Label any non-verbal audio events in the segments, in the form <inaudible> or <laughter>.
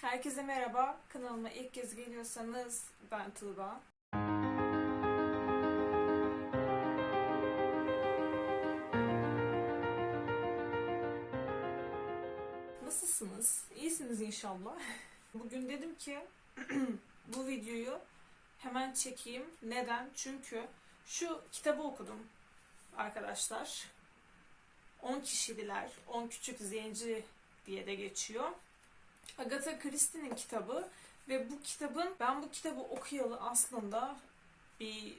Herkese merhaba. Kanalıma ilk kez geliyorsanız ben Tuğba. Nasılsınız? İyisiniz inşallah. <laughs> Bugün dedim ki <clears throat> bu videoyu hemen çekeyim. Neden? Çünkü şu kitabı okudum arkadaşlar. 10 kişililer, 10 küçük zenci diye de geçiyor. Agatha Christie'nin kitabı ve bu kitabın ben bu kitabı okuyalı aslında bir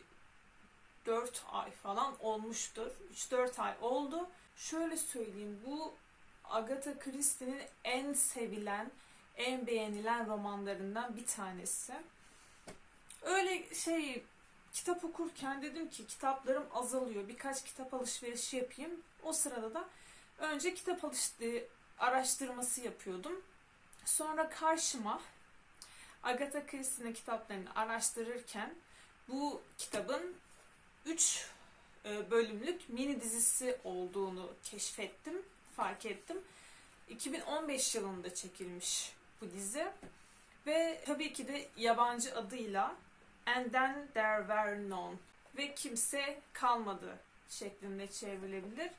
4 ay falan olmuştur. 3-4 ay oldu. Şöyle söyleyeyim bu Agatha Christie'nin en sevilen, en beğenilen romanlarından bir tanesi. Öyle şey kitap okurken dedim ki kitaplarım azalıyor. Birkaç kitap alışverişi yapayım. O sırada da önce kitap alıştığı araştırması yapıyordum. Sonra karşıma Agatha Christie'nin kitaplarını araştırırken bu kitabın 3 bölümlük mini dizisi olduğunu keşfettim, fark ettim. 2015 yılında çekilmiş bu dizi ve tabii ki de yabancı adıyla And Then There Were None ve Kimse Kalmadı şeklinde çevrilebilir.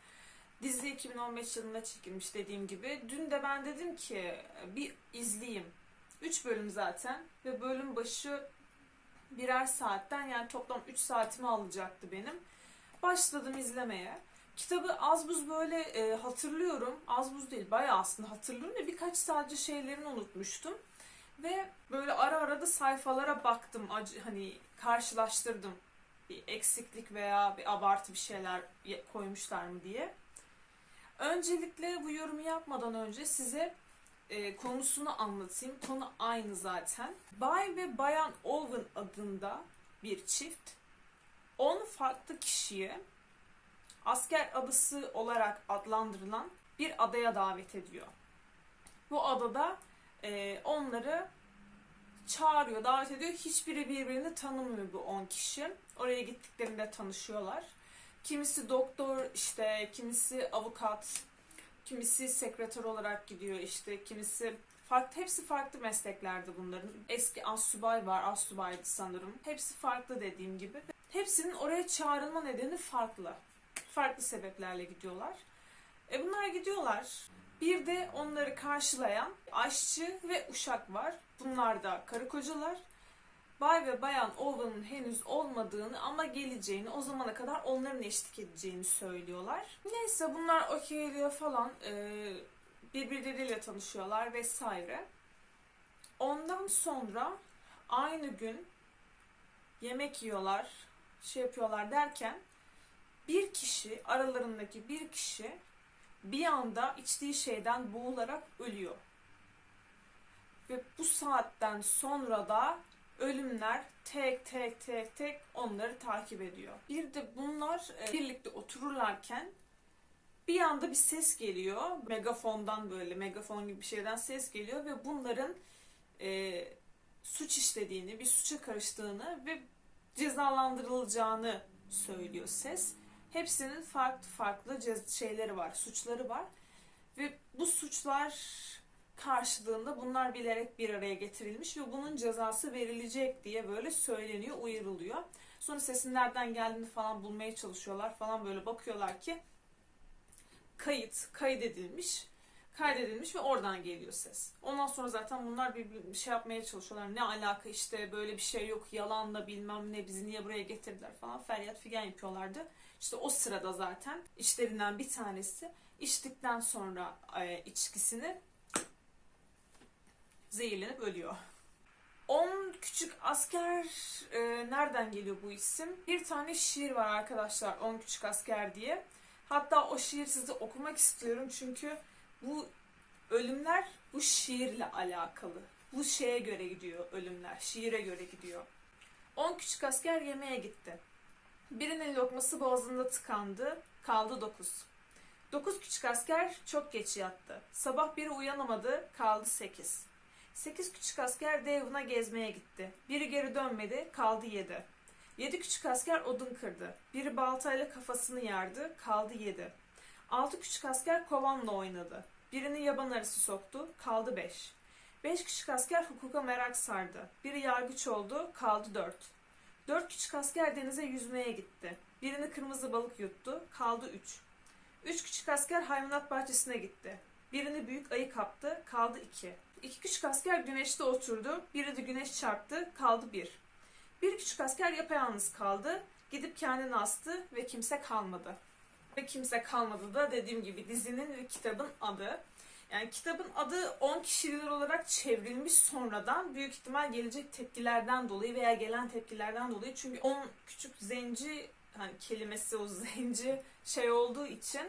Dizi 2015 yılında çekilmiş dediğim gibi. Dün de ben dedim ki bir izleyeyim. 3 bölüm zaten ve bölüm başı birer saatten yani toplam 3 saatimi alacaktı benim. Başladım izlemeye. Kitabı az buz böyle e, hatırlıyorum. Az buz değil bayağı aslında hatırlıyorum ve birkaç sadece şeylerini unutmuştum. Ve böyle ara ara da sayfalara baktım. Hani karşılaştırdım. Bir eksiklik veya bir abartı bir şeyler koymuşlar mı diye. Öncelikle bu yorumu yapmadan önce size e, konusunu anlatayım. Konu aynı zaten. Bay ve Bayan Owen adında bir çift 10 farklı kişiyi asker adası olarak adlandırılan bir adaya davet ediyor. Bu adada e, onları çağırıyor, davet ediyor. Hiçbiri birbirini tanımıyor bu 10 kişi. Oraya gittiklerinde tanışıyorlar. Kimisi doktor, işte kimisi avukat, kimisi sekreter olarak gidiyor işte, kimisi farklı, hepsi farklı mesleklerde bunların. Eski assubay var, assubaydı sanırım. Hepsi farklı dediğim gibi. Hepsinin oraya çağrılma nedeni farklı. Farklı sebeplerle gidiyorlar. E bunlar gidiyorlar. Bir de onları karşılayan aşçı ve uşak var. Bunlar da karı kocalar. Bay ve Bayan Owen'ın henüz olmadığını ama geleceğini, o zamana kadar onların eşlik edeceğini söylüyorlar. Neyse bunlar okeyliyor falan. Ee, birbirleriyle tanışıyorlar vesaire. Ondan sonra aynı gün yemek yiyorlar, şey yapıyorlar derken bir kişi, aralarındaki bir kişi bir anda içtiği şeyden boğularak ölüyor. Ve bu saatten sonra da ölümler tek tek tek tek onları takip ediyor. Bir de bunlar e, birlikte otururlarken bir anda bir ses geliyor. Megafondan böyle megafon gibi bir şeyden ses geliyor ve bunların e, suç işlediğini, bir suça karıştığını ve cezalandırılacağını söylüyor ses. Hepsinin farklı farklı şeyleri var, suçları var. Ve bu suçlar karşılığında bunlar bilerek bir araya getirilmiş ve bunun cezası verilecek diye böyle söyleniyor, uyarılıyor. Sonra sesin nereden geldiğini falan bulmaya çalışıyorlar falan böyle bakıyorlar ki kayıt, kaydedilmiş, kaydedilmiş ve oradan geliyor ses. Ondan sonra zaten bunlar bir, bir şey yapmaya çalışıyorlar. Ne alaka işte böyle bir şey yok, yalanla bilmem ne bizi niye buraya getirdiler falan feryat figan yapıyorlardı. İşte o sırada zaten içlerinden bir tanesi içtikten sonra e, içkisini zehirlenip ölüyor. 10 küçük asker e, nereden geliyor bu isim? Bir tane şiir var arkadaşlar 10 küçük asker diye. Hatta o şiir size okumak istiyorum çünkü bu ölümler bu şiirle alakalı. Bu şeye göre gidiyor ölümler. Şiire göre gidiyor. 10 küçük asker yemeğe gitti. Birinin lokması boğazında tıkandı. Kaldı 9. 9 küçük asker çok geç yattı. Sabah biri uyanamadı. Kaldı 8. 8 küçük asker Devon'a gezmeye gitti. Biri geri dönmedi, kaldı 7. 7 küçük asker odun kırdı. Biri baltayla kafasını yardı, kaldı 7. 6 küçük asker kovanla oynadı. Birini yaban arısı soktu, kaldı 5. Beş küçük asker hukuka merak sardı. Biri yargıç oldu, kaldı dört. Dört küçük asker denize yüzmeye gitti. Birini kırmızı balık yuttu, kaldı üç. Üç küçük asker hayvanat bahçesine gitti. Birini büyük ayı kaptı, kaldı iki. İki küçük asker güneşte oturdu, biri de güneş çarptı, kaldı bir. Bir küçük asker yapayalnız kaldı, gidip kendini astı ve kimse kalmadı. Ve kimse kalmadı da dediğim gibi dizinin ve kitabın adı. Yani kitabın adı 10 kişiler olarak çevrilmiş sonradan büyük ihtimal gelecek tepkilerden dolayı veya gelen tepkilerden dolayı. Çünkü 10 küçük zenci hani kelimesi o zenci şey olduğu için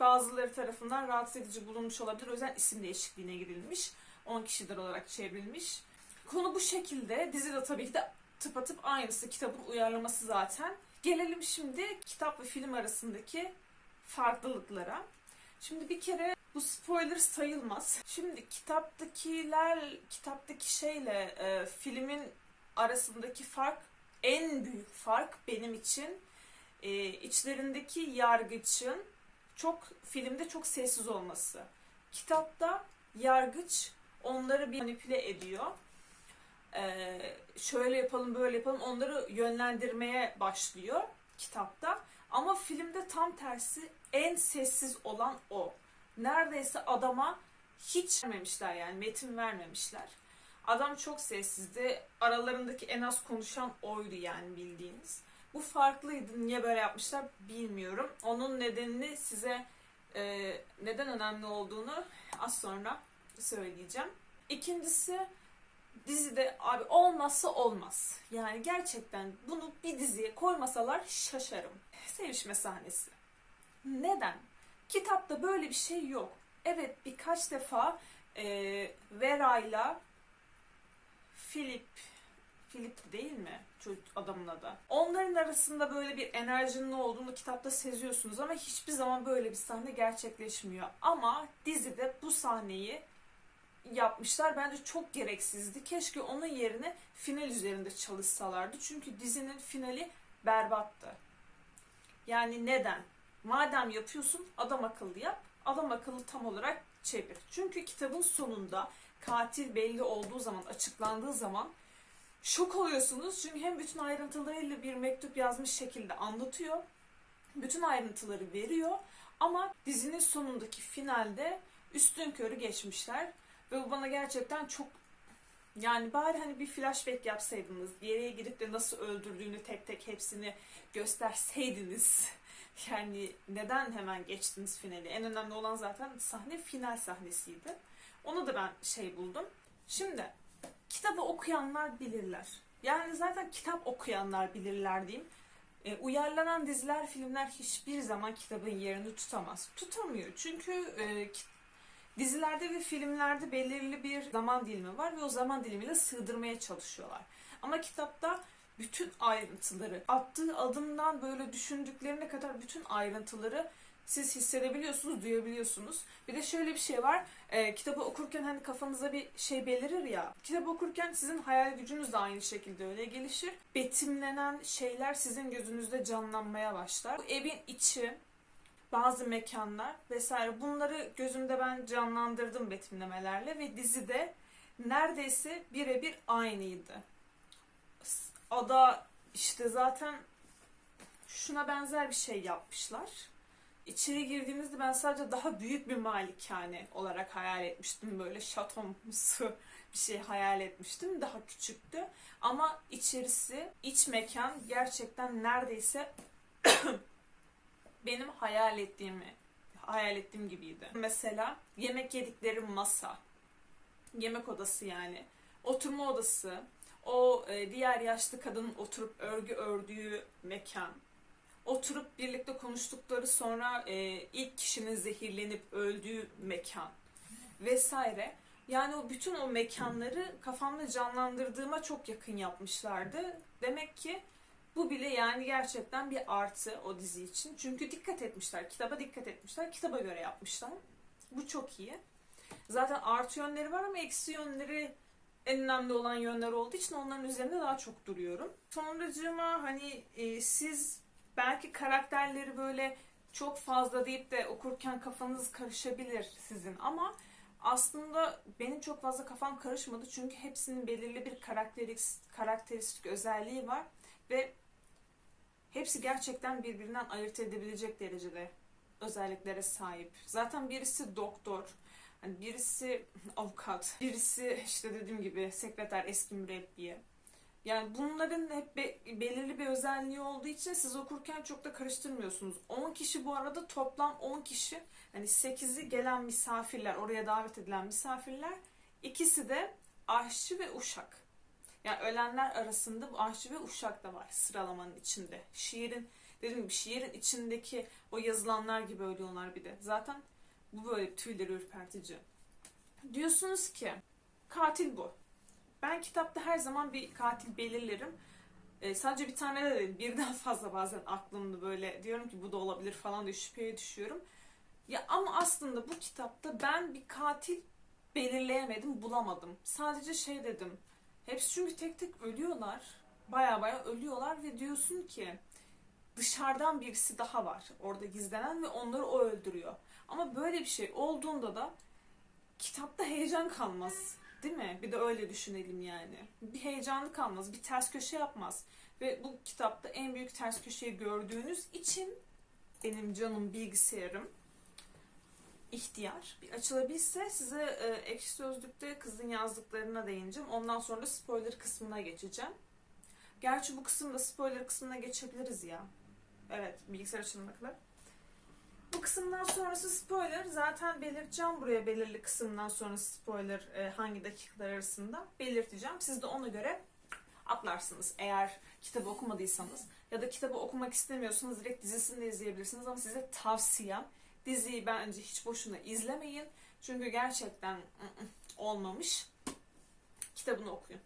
bazıları tarafından rahatsız edici bulunmuş olabilir. O yüzden isim değişikliğine gidilmiş. 10 kişiler olarak çevrilmiş. Konu bu şekilde. Dizi de tabii ki de tıpatıp aynısı. Kitabın uyarlaması zaten. Gelelim şimdi kitap ve film arasındaki farklılıklara. Şimdi bir kere bu spoiler sayılmaz. Şimdi kitaptakiler, kitaptaki şeyle e, filmin arasındaki fark, en büyük fark benim için e, içlerindeki yargıçın çok filmde çok sessiz olması. Kitapta yargıç onları bir manipüle ediyor. Ee, şöyle yapalım böyle yapalım onları yönlendirmeye başlıyor kitapta. Ama filmde tam tersi en sessiz olan o. Neredeyse adama hiç vermemişler yani metin vermemişler. Adam çok sessizdi. Aralarındaki en az konuşan oydu yani bildiğiniz. Bu farklıydı. Niye böyle yapmışlar bilmiyorum. Onun nedenini size e, neden önemli olduğunu az sonra söyleyeceğim. İkincisi dizide abi olmazsa olmaz. Yani gerçekten bunu bir diziye koymasalar şaşarım. Sevişme sahnesi. Neden? Kitapta böyle bir şey yok. Evet birkaç defa e, Vera'yla Philip Philip değil mi? Çocuk adamın adı. Onların arasında böyle bir enerjinin olduğunu kitapta seziyorsunuz ama hiçbir zaman böyle bir sahne gerçekleşmiyor. Ama dizide bu sahneyi yapmışlar. Bence çok gereksizdi. Keşke onun yerine final üzerinde çalışsalardı. Çünkü dizinin finali berbattı. Yani neden? Madem yapıyorsun adam akıllı yap. Adam akıllı tam olarak çevir. Çünkü kitabın sonunda katil belli olduğu zaman, açıklandığı zaman şok oluyorsunuz. Çünkü hem bütün ayrıntılarıyla bir mektup yazmış şekilde anlatıyor. Bütün ayrıntıları veriyor. Ama dizinin sonundaki finalde üstün körü geçmişler. Ve bu bana gerçekten çok yani bari hani bir flashback yapsaydınız, yere girip de nasıl öldürdüğünü tek tek hepsini gösterseydiniz. <laughs> Yani neden hemen geçtiniz finali? En önemli olan zaten sahne final sahnesiydi. Onu da ben şey buldum. Şimdi kitabı okuyanlar bilirler. Yani zaten kitap okuyanlar bilirler diyeyim. E, uyarlanan diziler, filmler hiçbir zaman kitabın yerini tutamaz. Tutamıyor. Çünkü e, dizilerde ve filmlerde belirli bir zaman dilimi var ve o zaman dilimiyle sığdırmaya çalışıyorlar. Ama kitapta bütün ayrıntıları, attığı adımdan böyle düşündüklerine kadar bütün ayrıntıları siz hissedebiliyorsunuz, duyabiliyorsunuz. Bir de şöyle bir şey var. E, kitabı okurken hani kafanıza bir şey belirir ya. Kitabı okurken sizin hayal gücünüz de aynı şekilde öyle gelişir. Betimlenen şeyler sizin gözünüzde canlanmaya başlar. Bu evin içi, bazı mekanlar vesaire bunları gözümde ben canlandırdım betimlemelerle ve dizide neredeyse birebir aynıydı. Ada işte zaten şuna benzer bir şey yapmışlar. İçeri girdiğimizde ben sadece daha büyük bir malikane olarak hayal etmiştim. Böyle şatomsu bir şey hayal etmiştim. Daha küçüktü. Ama içerisi, iç mekan gerçekten neredeyse benim hayal ettiğimi hayal ettiğim gibiydi. Mesela yemek yedikleri masa, yemek odası yani, oturma odası, o e, diğer yaşlı kadının oturup örgü ördüğü mekan, oturup birlikte konuştukları sonra e, ilk kişinin zehirlenip öldüğü mekan vesaire. Yani o bütün o mekanları kafamda canlandırdığıma çok yakın yapmışlardı. Demek ki bu bile yani gerçekten bir artı o dizi için. Çünkü dikkat etmişler, kitaba dikkat etmişler, kitaba göre yapmışlar. Bu çok iyi. Zaten artı yönleri var ama eksi yönleri en önemli olan yönler olduğu için onların üzerinde daha çok duruyorum. Sonracığıma hani e, siz belki karakterleri böyle çok fazla deyip de okurken kafanız karışabilir sizin ama aslında benim çok fazla kafam karışmadı çünkü hepsinin belirli bir karakteristik, karakteristik özelliği var ve hepsi gerçekten birbirinden ayırt edebilecek derecede özelliklere sahip. Zaten birisi doktor, hani birisi <laughs> avukat, birisi işte dediğim gibi sekreter, eski mürebbiye. Yani bunların hep be- belirli bir özelliği olduğu için siz okurken çok da karıştırmıyorsunuz. 10 kişi bu arada toplam 10 kişi hani 8'i gelen misafirler, oraya davet edilen misafirler. ikisi de aşçı ve uşak. Yani ölenler arasında bu aşçı ve uşak da var sıralamanın içinde. Şiirin dediğim gibi şiirin içindeki o yazılanlar gibi ölüyorlar bir de. Zaten bu böyle tüyleri ürpertici. Diyorsunuz ki katil bu. Ben kitapta her zaman bir katil belirlerim. Ee, sadece bir tane de değil, birden <laughs> fazla bazen aklımda böyle diyorum ki bu da olabilir falan diye şüpheye düşüyorum. Ya ama aslında bu kitapta ben bir katil belirleyemedim, bulamadım. Sadece şey dedim. Hepsi çünkü tek tek ölüyorlar. Baya baya ölüyorlar ve diyorsun ki dışarıdan birisi daha var orada gizlenen ve onları o öldürüyor. Ama böyle bir şey olduğunda da kitapta heyecan kalmaz. Değil mi? Bir de öyle düşünelim yani. Bir heyecanlı kalmaz, bir ters köşe yapmaz. Ve bu kitapta en büyük ters köşeyi gördüğünüz için benim canım bilgisayarım ihtiyar bir açılabilse size e, ekşi sözlükte kızın yazdıklarına değineceğim. Ondan sonra da spoiler kısmına geçeceğim. Gerçi bu kısımda spoiler kısmına geçebiliriz ya. Evet, bilgisayar kadar. Bu kısımdan sonrası spoiler. Zaten belirteceğim buraya belirli kısımdan sonra spoiler e, hangi dakikalar arasında belirteceğim. Siz de ona göre atlarsınız eğer kitabı okumadıysanız. Ya da kitabı okumak istemiyorsanız direkt dizisini de izleyebilirsiniz ama size tavsiyem diziyi bence hiç boşuna izlemeyin. Çünkü gerçekten olmamış. Kitabını okuyun.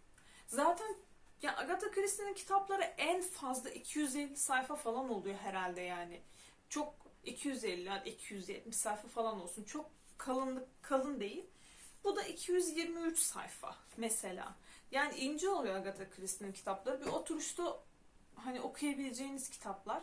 Zaten ya Agatha Christie'nin kitapları en fazla 250 sayfa falan oluyor herhalde yani. Çok 250 hadi 270 sayfa falan olsun. Çok kalınlık kalın değil. Bu da 223 sayfa mesela. Yani ince oluyor Agatha Christie'nin kitapları. Bir oturuşta hani okuyabileceğiniz kitaplar.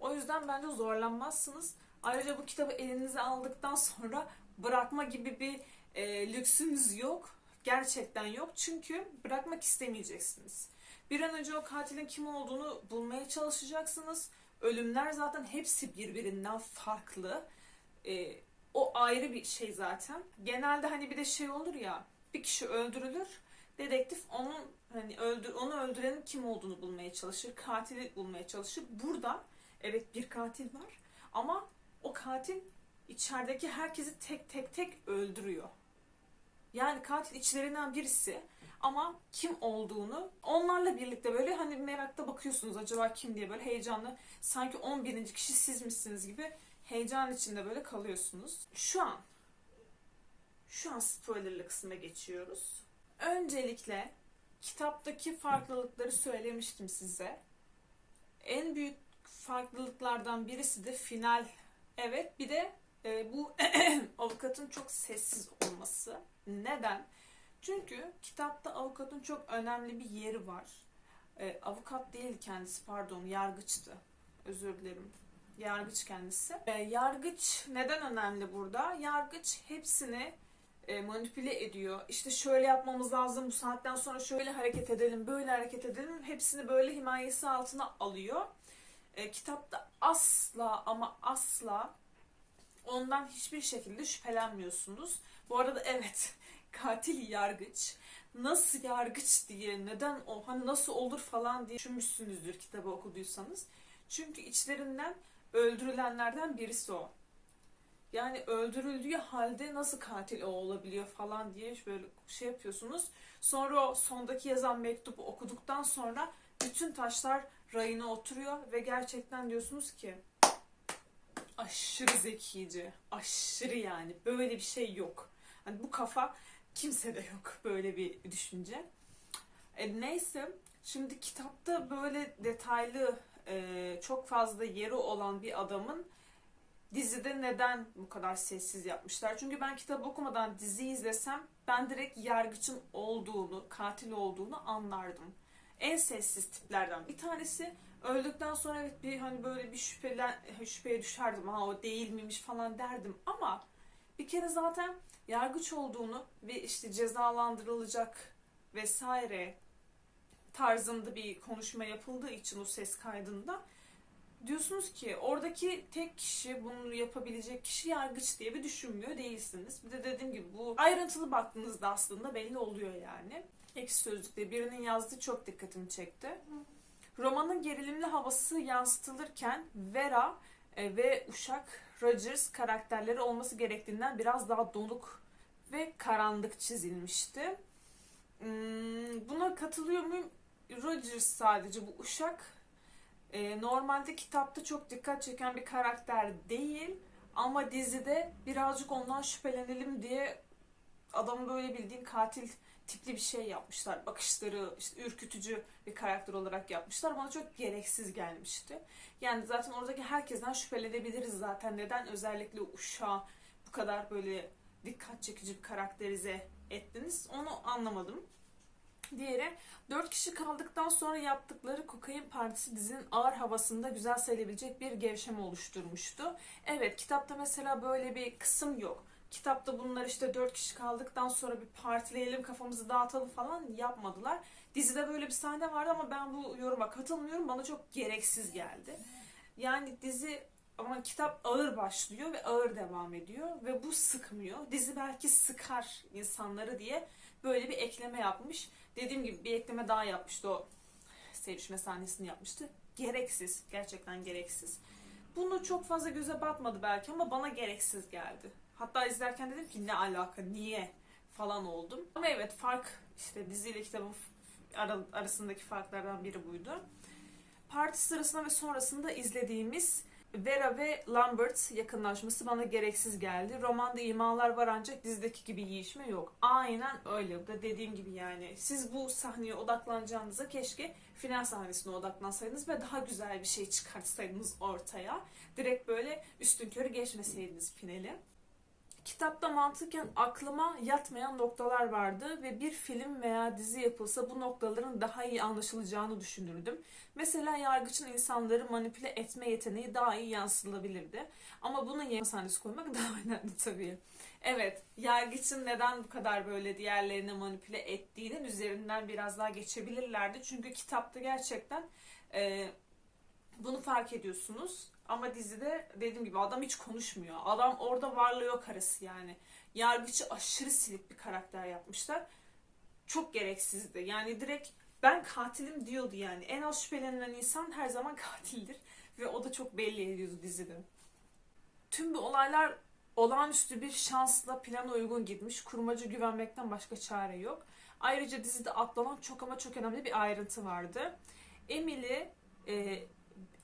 O yüzden bence zorlanmazsınız. Ayrıca bu kitabı elinize aldıktan sonra bırakma gibi bir e, lüksünüz yok. Gerçekten yok. Çünkü bırakmak istemeyeceksiniz. Bir an önce o katilin kim olduğunu bulmaya çalışacaksınız. Ölümler zaten hepsi birbirinden farklı. E, o ayrı bir şey zaten. Genelde hani bir de şey olur ya bir kişi öldürülür. Dedektif onun hani öldür onu öldürenin kim olduğunu bulmaya çalışır. Katili bulmaya çalışır. Burada evet bir katil var ama o katil içerideki herkesi tek tek tek öldürüyor. Yani katil içlerinden birisi ama kim olduğunu onlarla birlikte böyle hani merakta bakıyorsunuz acaba kim diye böyle heyecanlı sanki 11. kişi siz misiniz gibi heyecan içinde böyle kalıyorsunuz. Şu an şu an spoilerlı kısma geçiyoruz. Öncelikle kitaptaki farklılıkları söylemiştim size. En büyük farklılıklardan birisi de final. Evet bir de e, bu <clears throat> avukatın çok sessiz olması. Neden? Çünkü kitapta avukatın çok önemli bir yeri var. E, avukat değil kendisi pardon yargıçtı. Özür dilerim. Yargıç kendisi. E, yargıç neden önemli burada? Yargıç hepsini e, manipüle ediyor. İşte şöyle yapmamız lazım, bu saatten sonra şöyle hareket edelim, böyle hareket edelim. Hepsini böyle himayesi altına alıyor. E, kitapta asla ama asla ondan hiçbir şekilde şüphelenmiyorsunuz. Bu arada evet <laughs> katil yargıç. Nasıl yargıç diye, neden o, hani nasıl olur falan diye düşünmüşsünüzdür kitabı okuduysanız. Çünkü içlerinden öldürülenlerden birisi o. Yani öldürüldüğü halde nasıl katil o olabiliyor falan diye böyle şey yapıyorsunuz. Sonra o sondaki yazan mektubu okuduktan sonra bütün taşlar rayına oturuyor ve gerçekten diyorsunuz ki aşırı zekice, aşırı yani böyle bir şey yok. Hani bu kafa kimsede yok böyle bir düşünce. E, neyse şimdi kitapta böyle detaylı e, çok fazla yeri olan bir adamın dizide neden bu kadar sessiz yapmışlar? Çünkü ben kitap okumadan dizi izlesem ben direkt yargıçın olduğunu, katil olduğunu anlardım. En sessiz tiplerden bir tanesi. Öldükten sonra evet bir hani böyle bir şüphelen, şüpheye düşerdim. Ha o değil miymiş falan derdim ama Bir kere zaten yargıç olduğunu ve işte cezalandırılacak vesaire tarzında bir konuşma yapıldığı için o ses kaydında diyorsunuz ki oradaki tek kişi bunu yapabilecek kişi yargıç diye bir düşünmüyor değilsiniz. Bir de dediğim gibi bu ayrıntılı baktığınızda aslında belli oluyor yani. Ekşi Sözlük'te birinin yazdığı çok dikkatimi çekti. Romanın gerilimli havası yansıtılırken Vera e, ve Uşak Rogers karakterleri olması gerektiğinden biraz daha donuk ve karanlık çizilmişti. Hmm, Buna katılıyor muyum? Rogers sadece bu Uşak e, normalde kitapta çok dikkat çeken bir karakter değil ama dizide birazcık ondan şüphelenelim diye adamı böyle bildiğin katil tipli bir şey yapmışlar. Bakışları işte ürkütücü bir karakter olarak yapmışlar. Bana çok gereksiz gelmişti. Yani zaten oradaki herkesten şüphelenebiliriz zaten. Neden özellikle uşağı bu kadar böyle dikkat çekici bir karakterize ettiniz onu anlamadım. Diğeri dört kişi kaldıktan sonra yaptıkları kokain partisi dizinin ağır havasında güzel sayılabilecek bir gevşeme oluşturmuştu. Evet kitapta mesela böyle bir kısım yok. Kitapta bunlar işte dört kişi kaldıktan sonra bir partileyelim kafamızı dağıtalım falan yapmadılar. Dizide böyle bir sahne vardı ama ben bu yoruma katılmıyorum. Bana çok gereksiz geldi. Yani dizi ama kitap ağır başlıyor ve ağır devam ediyor ve bu sıkmıyor. Dizi belki sıkar insanları diye böyle bir ekleme yapmış. Dediğim gibi bir ekleme daha yapmıştı o sevişme sahnesini yapmıştı. Gereksiz. Gerçekten gereksiz. Bunu çok fazla göze batmadı belki ama bana gereksiz geldi. Hatta izlerken dedim ki ne alaka, niye falan oldum. Ama evet fark işte diziyle kitabın ara- arasındaki farklardan biri buydu. Parti sırasında ve sonrasında izlediğimiz Vera ve Lambert yakınlaşması bana gereksiz geldi. Romanda imalar var ancak dizideki gibi yiyişme yok. Aynen öyle. Da dediğim gibi yani. Siz bu sahneye odaklanacağınıza keşke final sahnesine odaklansaydınız ve daha güzel bir şey çıkartsaydınız ortaya. Direkt böyle üstün körü geçmeseydiniz finali. Kitapta mantıken aklıma yatmayan noktalar vardı ve bir film veya dizi yapılsa bu noktaların daha iyi anlaşılacağını düşünürdüm. Mesela yargıçın insanları manipüle etme yeteneği daha iyi yansıtılabilirdi. Ama bunun yerine sahnesi koymak <laughs> daha önemli tabii. Evet, yargıçın neden bu kadar böyle diğerlerini manipüle ettiğinin üzerinden biraz daha geçebilirlerdi. Çünkü kitapta gerçekten e, bunu fark ediyorsunuz. Ama dizide dediğim gibi adam hiç konuşmuyor. Adam orada varlığı yok arası yani. Yargıçı aşırı silik bir karakter yapmışlar. Çok gereksizdi. Yani direkt ben katilim diyordu yani. En az şüphelenilen insan her zaman <laughs> katildir. Ve o da çok belli ediyordu dizide. Tüm bu olaylar olağanüstü bir şansla plana uygun gitmiş. Kurmaca güvenmekten başka çare yok. Ayrıca dizide atlanan çok ama çok önemli bir ayrıntı vardı. Emily e,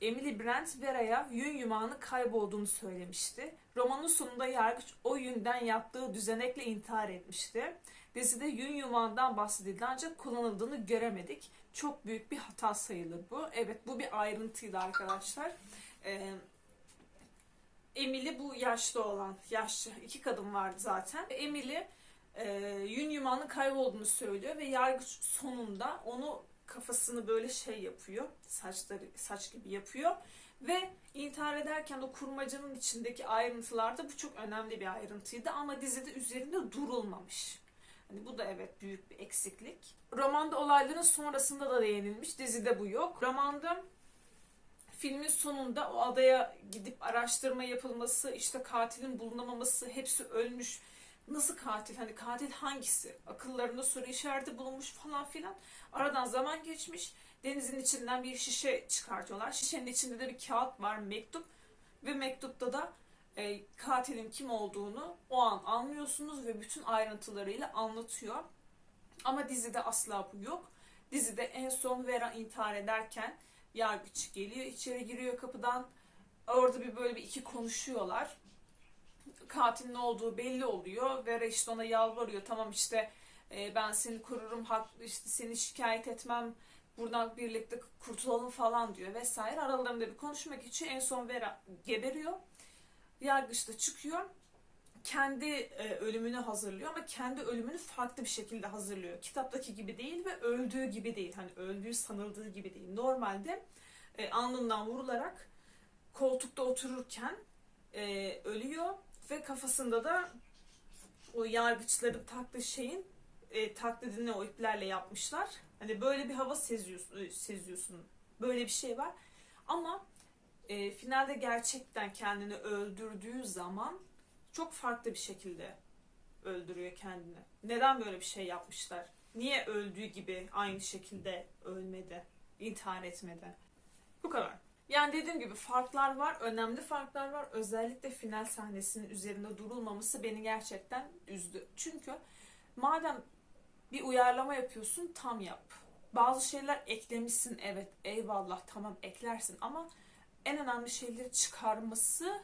Emily Brent Vera'ya yün yumağının kaybolduğunu söylemişti. Romanın sonunda yargıç o yünden yaptığı düzenekle intihar etmişti. Dizide yün yumağından bahsedildi ancak kullanıldığını göremedik. Çok büyük bir hata sayılır bu. Evet bu bir ayrıntıydı arkadaşlar. Ee, Emily bu yaşlı olan, yaşlı iki kadın vardı zaten. Emily e, yün yumağının kaybolduğunu söylüyor ve yargıç sonunda onu kafasını böyle şey yapıyor. Saçları saç gibi yapıyor. Ve intihar ederken o kurmacanın içindeki ayrıntılarda bu çok önemli bir ayrıntıydı ama dizide üzerinde durulmamış. Hani bu da evet büyük bir eksiklik. Romanda olayların sonrasında da değinilmiş. Dizide bu yok. Romanda filmin sonunda o adaya gidip araştırma yapılması, işte katilin bulunamaması, hepsi ölmüş. Nasıl katil? Hani katil hangisi? Akıllarında soru işareti bulunmuş falan filan. Aradan zaman geçmiş. Denizin içinden bir şişe çıkartıyorlar. Şişenin içinde de bir kağıt var, mektup. Ve mektupta da e, katilin kim olduğunu o an anlıyorsunuz ve bütün ayrıntılarıyla anlatıyor. Ama dizide asla bu yok. Dizide en son Vera intihar ederken yargıç geliyor, içeri giriyor kapıdan. Orada bir böyle bir iki konuşuyorlar. Katilin olduğu belli oluyor. Vera işte ona yalvarıyor. Tamam işte e, ben seni korurum, hak, işte seni şikayet etmem, buradan birlikte kurtulalım falan diyor vesaire. Aralarında bir konuşmak için en son Vera geberiyor. Yargıç da çıkıyor. Kendi e, ölümünü hazırlıyor ama kendi ölümünü farklı bir şekilde hazırlıyor. Kitaptaki gibi değil ve öldüğü gibi değil. Hani öldüğü sanıldığı gibi değil. Normalde e, alnından vurularak koltukta otururken e, ölüyor ve kafasında da o yargıçların taktığı şeyin e, taklidini o iplerle yapmışlar. Hani böyle bir hava seziyorsun, seziyorsun. Böyle bir şey var. Ama e, finalde gerçekten kendini öldürdüğü zaman çok farklı bir şekilde öldürüyor kendini. Neden böyle bir şey yapmışlar? Niye öldüğü gibi aynı şekilde ölmedi, intihar etmedi? Bu kadar. Yani dediğim gibi farklar var, önemli farklar var. Özellikle final sahnesinin üzerinde durulmaması beni gerçekten üzdü. Çünkü madem bir uyarlama yapıyorsun tam yap. Bazı şeyler eklemişsin evet eyvallah tamam eklersin ama en önemli şeyleri çıkarması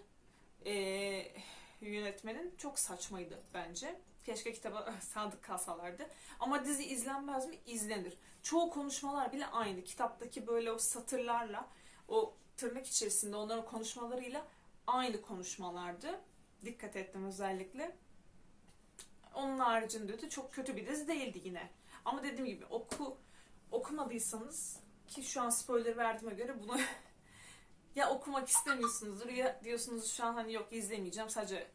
eee, yönetmenin çok saçmaydı bence. Keşke kitaba <laughs> sadık kalsalardı. Ama dizi izlenmez mi? İzlenir. Çoğu konuşmalar bile aynı. Kitaptaki böyle o satırlarla, o tırnak içerisinde onların konuşmalarıyla aynı konuşmalardı. Dikkat ettim özellikle. Onun haricinde de çok kötü bir dizi değildi yine. Ama dediğim gibi oku okumadıysanız ki şu an spoiler verdiğime göre bunu <laughs> ya okumak istemiyorsunuzdur ya diyorsunuz şu an hani yok izlemeyeceğim sadece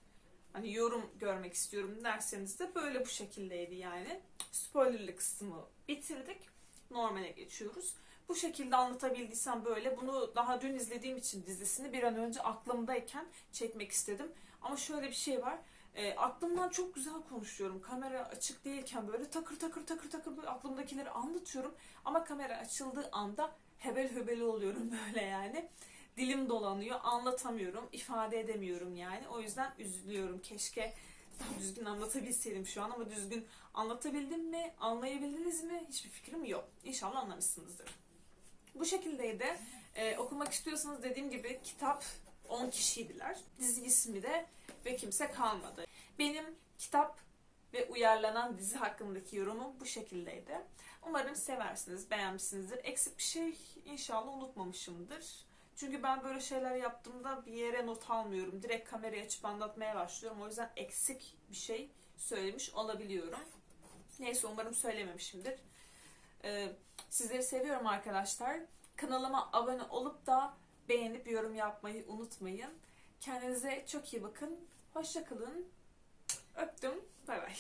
hani yorum görmek istiyorum derseniz de böyle bu şekildeydi yani. Spoilerlı kısmı bitirdik. Normale geçiyoruz. Bu şekilde anlatabildiysem böyle bunu daha dün izlediğim için dizisini bir an önce aklımdayken çekmek istedim. Ama şöyle bir şey var. E, aklımdan çok güzel konuşuyorum. Kamera açık değilken böyle takır takır takır takır böyle aklımdakileri anlatıyorum. Ama kamera açıldığı anda hebel höbeli oluyorum <laughs> böyle yani. Dilim dolanıyor, anlatamıyorum, ifade edemiyorum yani. O yüzden üzülüyorum. Keşke daha düzgün anlatabilseydim şu an ama düzgün anlatabildim mi, anlayabildiniz mi hiçbir fikrim yok. İnşallah anlamışsınızdır. Bu şekildeydi. Ee, okumak istiyorsanız dediğim gibi kitap 10 kişiydiler. Dizi ismi de ve kimse kalmadı. Benim kitap ve uyarlanan dizi hakkındaki yorumum bu şekildeydi. Umarım seversiniz, beğenmişsinizdir. Eksik bir şey inşallah unutmamışımdır. Çünkü ben böyle şeyler yaptığımda bir yere not almıyorum. Direkt kamerayı açıp anlatmaya başlıyorum. O yüzden eksik bir şey söylemiş olabiliyorum. Neyse umarım söylememişimdir. Ee, sizleri seviyorum arkadaşlar. Kanalıma abone olup da beğenip yorum yapmayı unutmayın. Kendinize çok iyi bakın. Hoşçakalın. Öptüm. Bay bay.